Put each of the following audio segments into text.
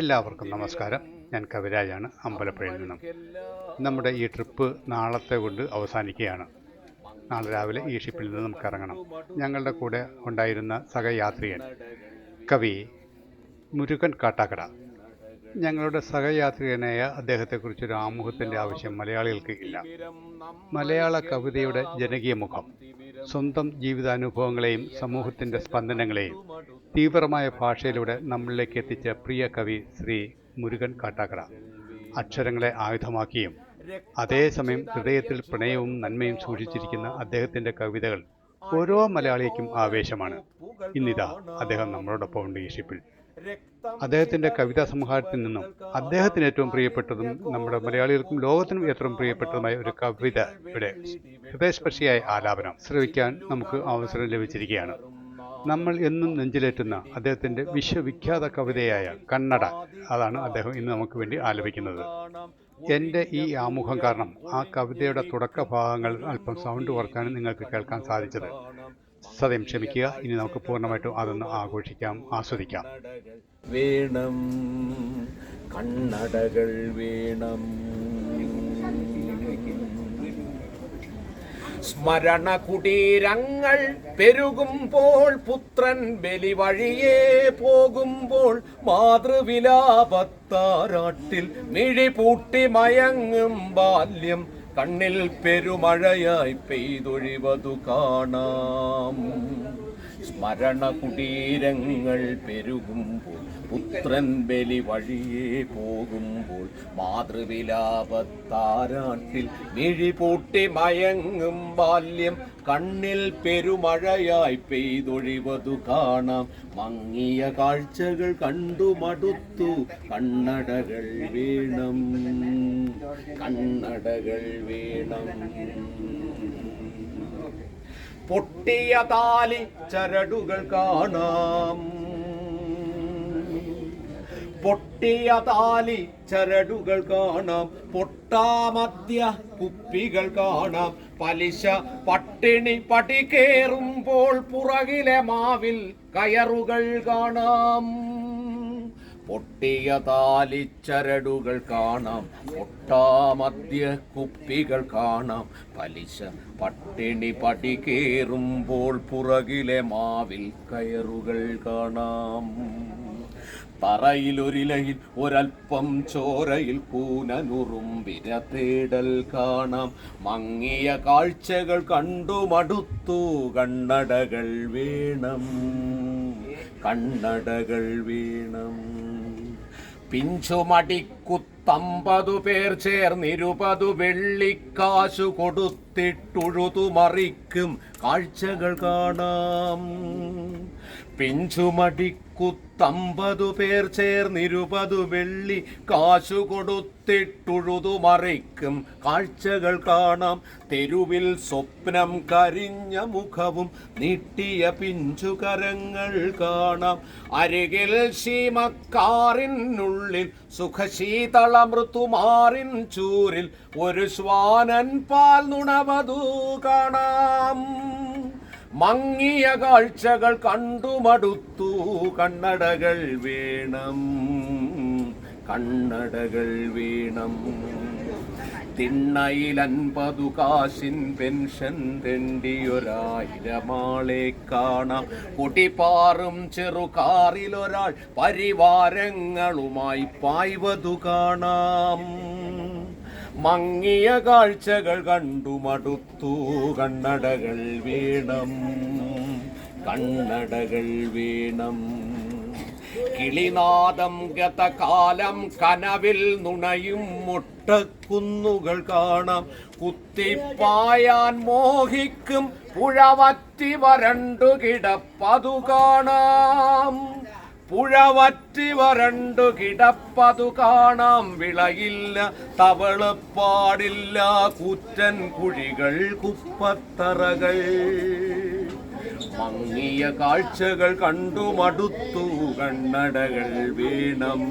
എല്ലാവർക്കും നമസ്കാരം. ഞാൻ കവിരാജാണ് അമ്പലപ്പുഴയിൽ നിന്നും. നമ്മുടെ ഈ ട്രിപ്പ് നാളത്തെ കൊണ്ട് അവസാനിക്കുകയാണ്. നാളെ രാവിലെ ഈ ഷിപ്പിൽ നിന്ന് നമുക്ക് ഇറങ്ങണം. ഞങ്ങളുടെ കൂടെ ഉണ്ടായിരുന്ന സഹയാത്രികൻ കവി മുരുകൻ കാട്ടാക്കട. ഞങ്ങളുടെ സഹയാത്രികനായ അദ്ദേഹത്തെക്കുറിച്ചൊരു ആമുഖത്തിന്റെ ആവശ്യം മലയാളികൾക്ക് ഇല്ല മലയാള കവിതയുടെ ജനകീയ മുഖം സ്വന്തം ജീവിതാനുഭവങ്ങളെയും സമൂഹത്തിന്റെ സ്പന്ദനങ്ങളെയും തീവ്രമായ ഭാഷയിലൂടെ നമ്മളിലേക്ക് എത്തിച്ച പ്രിയ കവി ശ്രീ മുരുകൻ കാട്ടാക്കട. അക്ഷരങ്ങളെ ആയുധമാക്കിയും അതേസമയം ഹൃദയത്തിൽ പ്രണയവും നന്മയും സൂക്ഷിച്ചിരിക്കുന്ന അദ്ദേഹത്തിന്റെ കവിതകൾ ഓരോ മലയാളിക്കും ആവേശമാണ്. ഇന്നിതാ അദ്ദേഹം നമ്മളോടൊപ്പം ഉണ്ട് ഈ ഷിപ്പിൽ. അദ്ദേഹത്തിന്റെ കവിതാ സംഹാരത്തിൽ നിന്നും അദ്ദേഹത്തിന് ഏറ്റവും പ്രിയപ്പെട്ടതും നമ്മുടെ മലയാളികൾക്കും ലോകത്തിനും ഏറ്റവും പ്രിയപ്പെട്ടതുമായ ഒരു കവിത ഇവിടെ ഹൃദയസ്പർശിയായ ആലാപനം ശ്രവിക്കാൻ നമുക്ക് അവസരം ലഭിച്ചിരിക്കുകയാണ്. നമ്മൾ എന്നും നെഞ്ചിലേറ്റുന്ന അദ്ദേഹത്തിന്റെ വിശ്വവിഖ്യാത കവിതയായ കണ്ണട അതാണ് അദ്ദേഹം ഇന്ന് നമുക്ക് വേണ്ടി ആലപിക്കുന്നത്. എന്റെ ഈ ആമുഖം കാരണം ആ കവിതയുടെ തുടക്ക ഭാഗങ്ങൾ അല്പം സൗണ്ട് കുറച്ചാണ് നിങ്ങൾക്ക് കേൾക്കാൻ സാധിച്ചത്. സത്യം ക്ഷമിക്കുക. ഇനി നമുക്ക് പൂർണമായിട്ടും അതൊന്ന് ആഘോഷിക്കാം ആസ്വദിക്കാം. വേണം കണ്ണടകൾ വേണം. സ്മരണ കുടീരങ്ങൾ പെരുകുമ്പോൾ പുത്രൻ ബലി വഴിയേ പോകുമ്പോൾ മാതൃവിലാപത്താരാട്ടിൽ മിഴി പൂട്ടി മയങ്ങും ബാല്യം കണ്ണിൽ പെരുമഴയായി പെയ്തൊഴിവതു കാണാം സ്മരണ കുടീരങ്ങൾ പെരുകുമ്പോൾ പുത്രൻ ബലി വഴിയേ പോകുമ്പോൾ മാതൃവിലാപത്താരാട്ടിൽ മിഴി പൂട്ടി മയങ്ങും ബാല്യം കണ്ണിൽ പെരുമഴയായി പെയ്തൊഴിവതു കാണാം. മങ്ങിയ കാഴ്ചകൾ കണ്ടു മടുത്തു കണ്ണടകൾ വീണം കണ്ണടകൾ വേണം. പൊട്ടിയ താലി ചരടുകൾ കാണാം. പൊട്ടിയ താലി ചരടുകൾ കാണാം. പൊട്ടാമദ്യ കുപ്പികൾ കാണാം. പലിശ പട്ടിണി പടി കേറുമ്പോൾ പുറകിലെ മാവിൽ കയറുകൾ കാണാം. പൊട്ടിയ താലിച്ചരടുകൾ കാണാം. ഒട്ടാമദ്യ കുപ്പികൾ കാണാം. പലിശ പട്ടിണി പടി കയറുമ്പോൾ പുറകിലെ മാവിൽ കയറുകൾ കാണാം. തറയിലൊരിലയിൽ ഒരൽപ്പം ചോരയിൽ കൂനനുറുമ്പിര തേടൽ കാണാം. മങ്ങിയ കാഴ്ചകൾ കണ്ടു മടുത്തു കണ്ണടകൾ വേണം. കണ്ണടകൾ വീണം. പിഞ്ചുമടിക്കുത്തമ്പതു പേർ ചേർന്നിരുപതു വെള്ളിക്കാശു കൊടുത്തിട്ടുഴുതു മറിക്കും കാഴ്ചകൾ കാണാം. പിഞ്ചുമടിക്കുത്തമ്പതു പേർ ചേർന്നിരുപതു വെള്ളി കാശു കൊടുത്തിട്ടുഴുതു മറിക്കും കാഴ്ചകൾ കാണാം. തെരുവിൽ സ്വപ്നം കരിഞ്ഞ മുഖവും നീട്ടിയ പിഞ്ചുകരങ്ങൾ കാണാം. അരികിൽ ശീമക്കാറിനുള്ളിൽ സുഖശീതള മൃത്തുമാറിൻ ചൂരിൽ ഒരു ശ്വാനൻ പാൽ നുണവതു കാണാം. മങ്ങിയ കാഴ്ചകൾ കണ്ടുമടുത്തു. കണ്ണടകൾ വേണം. കണ്ണടകൾ വീണം. തിണ്ണയിൽ അൻപതു കാശിൻ പെൻഷൻ തെണ്ടിയൊരായിരമാളെ കാണാം. കുട്ടിപ്പാറും ചെറുകാറിലൊരാൾ പരിവാരങ്ങളുമായി പായ്വതു കാണാം. മങ്ങിയ കാഴ്ചകൾ കണ്ടു മടുത്തു കണ്ണടകൾ വീണം. കണ്ണടകൾ വീണം. കിളിനാദം ഗതകാലം കനവിൽ നുണയും മുട്ടക്കുന്നുകൾ കാണാം. കുത്തിപ്പായാൻ മോഹിക്കും പുഴവറ്റി വരണ്ടു കിടപ്പതു കാണാം. പുഴവറ്റി വരണ്ടു കിടപ്പതു കാണാം. വിളയില്ല തവളപ്പാടില്ല കൂറ്റൻ കുഴികൾ കുപ്പത്തറകൾ. മങ്ങിയ കാഴ്ചകൾ കണ്ടു മടുത്തു കണ്ണടകൾ വീണം.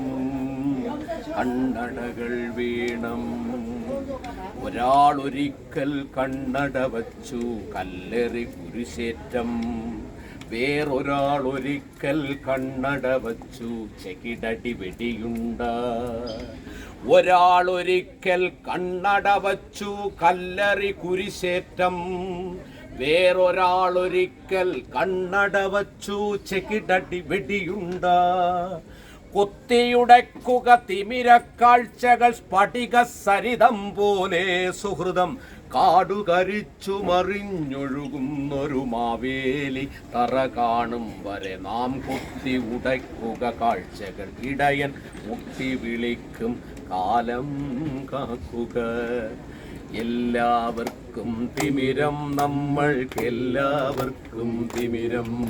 കണ്ണടകൾ വീണം. ഒരാളൊരിക്കൽ കണ്ണട വച്ചു കല്ലെറി കുരിശേറ്റം. വേറൊരാൾ ഒരിക്കൽ കണ്ണട വച്ചു ചെകിടടി വെടിയുണ്ട. ഒരാൾ ഒരിക്കൽ കണ്ണട വച്ചു കല്ലറി കുരിശേറ്റം. വേറൊരാൾ ഒരിക്കൽ കണ്ണട വച്ചു ചെകിടടി വെടിയുണ്ട. കുത്തിയുടക്കുക തിമിരക്കാഴ്ചകൾ സ്ഫടിക സരിതം പോലെ സുഹൃതം കാടുകരിച്ചു മറിഞ്ഞൊഴുകുന്നൊരു മാവേലി തറ കാണും വരെ നാം കുത്തി ഉടയ്ക്കുക കാഴ്ചകൾ. ഇടയൻ മുട്ടി വിളിക്കും കാലം കാക്കുക. എല്ലാവർക്കും തിമിരം നമ്മൾക്കെല്ലാവർക്കും തിമിരം.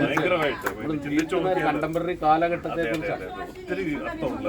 ഭയങ്കരമായിട്ട് കണ്ടംപററി കാലഘട്ടത്തെ കുറിച്ചാണ്. ഒത്തിരി അർത്ഥമുള്ള